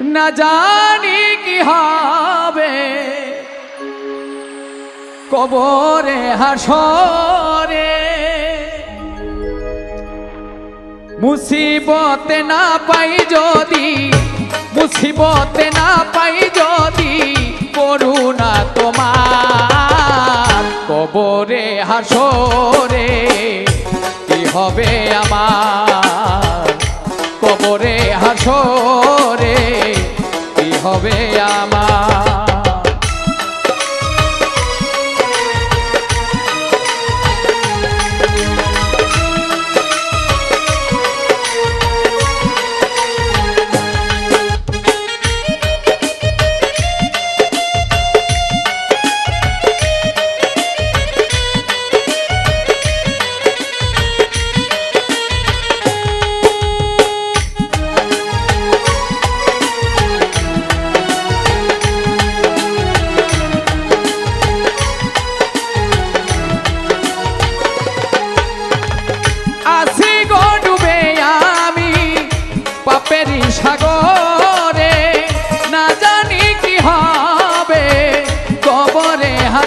না জানি কি হবে। কবরে হাসরে মুসিবতে না পাই যদি, মুসিবতে না পাই যদি করুণা তোমার। কবরে হাসরে হবে আমার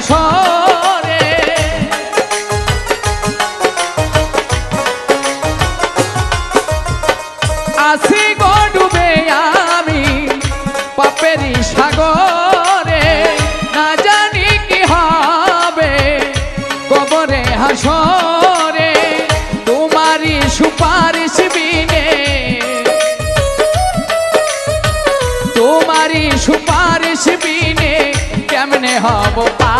হাসরে আসি গো আমি পাপেরই সাগরে। না কি হবে কবরে হাসরে। তোমারই সুপারিশ বিনে। তোমারই সুপারিশ বিনে কেমনে হব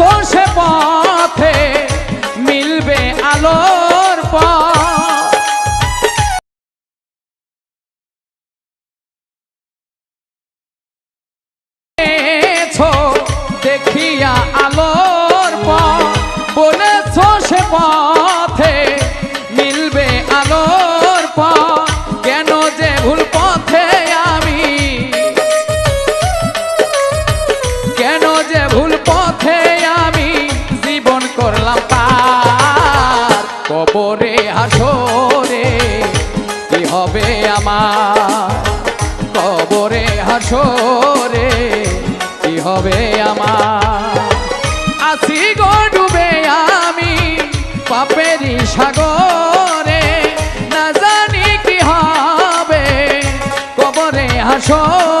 বলেছ সে করলাম পার কবরে হাসরে। কি হবে আমার কবরে হাসরে? কি হবে আমার? আসি গো ডুবে আমি পাপেরই সাগরে। না জানি কি হবে কবরে হাসরে।